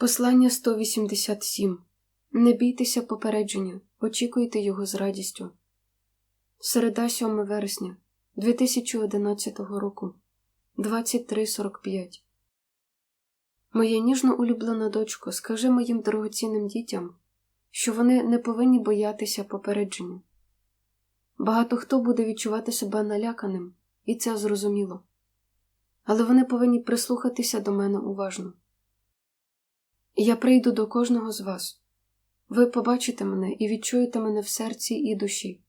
Послання 187. Не бійтеся попередження, очікуйте його з радістю. Середа 7 вересня 2011 року 23.45 Моя ніжно улюблена дочко, скажи моїм дорогоцінним дітям, що вони не повинні боятися попередження. Багато хто буде відчувати себе наляканим, і це зрозуміло. Але вони повинні прислухатися до мене уважно. Я прийду до кожного з вас. Ви побачите мене і відчуєте мене в серці і душі.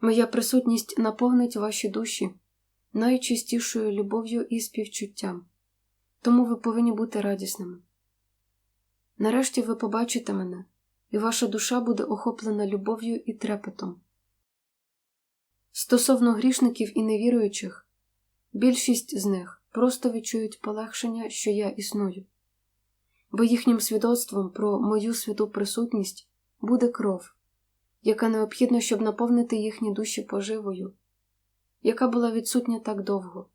Моя присутність наповнить ваші душі найчистішою любов'ю і співчуттям, тому ви повинні бути радісними. Нарешті ви побачите мене, і ваша душа буде охоплена любов'ю і трепетом. Стосовно грішників і невіруючих, більшість з них просто відчують полегшення, що я існую бо їхнім свідоцтвом про мою святу присутність буде кров, яка необхідна, щоб наповнити їхні душі поживою, яка була відсутня так довго.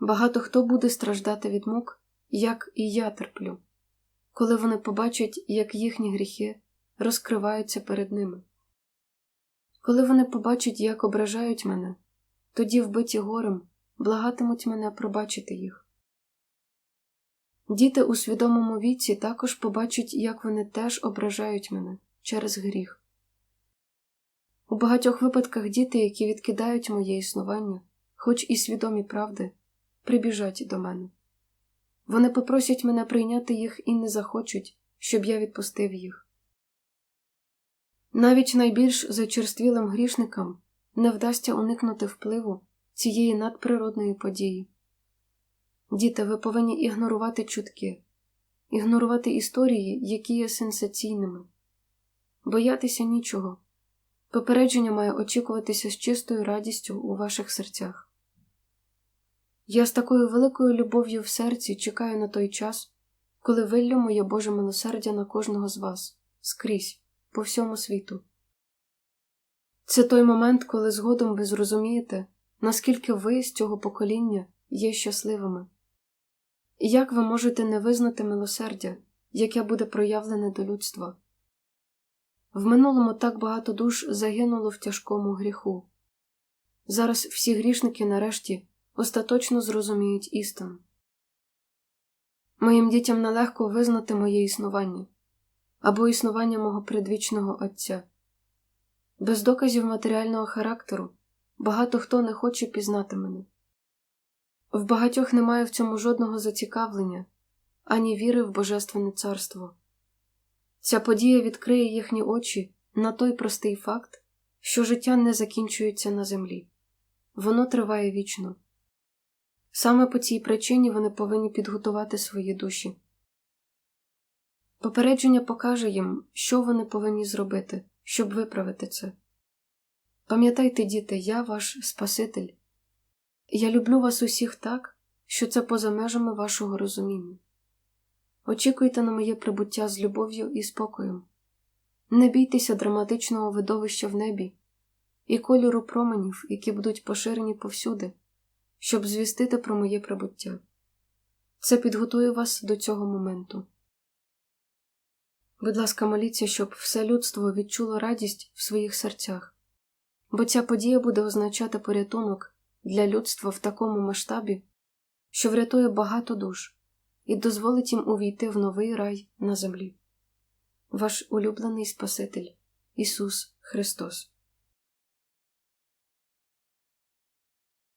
Багато хто буде страждати від мук, як і я терплю, коли вони побачать, як їхні гріхи розкриваються перед ними. Коли вони побачать, як ображають мене, тоді, вбиті горем, благатимуть мене пробачити їх. Діти у свідомому віці також побачать, як вони теж ображають мене через гріх. У багатьох випадках діти, які відкидають моє існування, хоч і свідомі правди, прибіжать до мене. Вони попросять мене прийняти їх і не захочуть, щоб я відпустив їх. Навіть найбільш зачерствілим грішникам не вдасться уникнути впливу цієї надприродної події. Діти, ви повинні ігнорувати чутки, ігнорувати історії, які є сенсаційними, боятися нічого. Попередження має очікуватися з чистою радістю у ваших серцях. Я з такою великою любов'ю в серці чекаю на той час, коли виллю моє Боже милосердя на кожного з вас, скрізь, по всьому світу. Це той момент, коли згодом ви зрозумієте, наскільки ви з цього покоління є щасливими. Як ви можете не визнати милосердя, яке буде проявлене до людства? В минулому так багато душ загинуло в тяжкому гріху. Зараз всі грішники нарешті остаточно зрозуміють істину. Моїм дітям нелегко визнати моє існування або існування мого предвічного Отця. Без доказів матеріального характеру багато хто не хоче пізнати мене. В багатьох немає в цьому жодного зацікавлення, ані віри в Божественне царство. Ця подія відкриє їхні очі на той простий факт, що життя не закінчується на землі, воно триває вічно. Саме по цій причині вони повинні підготувати свої душі. Попередження покаже їм, що вони повинні зробити, щоб виправити це. Пам'ятайте, діти, я ваш Спаситель. Я люблю вас усіх так, що це поза межами вашого розуміння. Очікуйте на моє прибуття з любов'ю і спокоєм. Не бійтеся драматичного видовища в небі і кольору променів, які будуть поширені повсюди, щоб звістити про моє прибуття. Це підготує вас до цього моменту. Будь ласка, моліться, щоб все людство відчуло радість в своїх серцях, бо ця подія буде означати порятунок для людства в такому масштабі, що врятує багато душ і дозволить їм увійти в новий рай на землі. Ваш улюблений Спаситель Ісус Христос.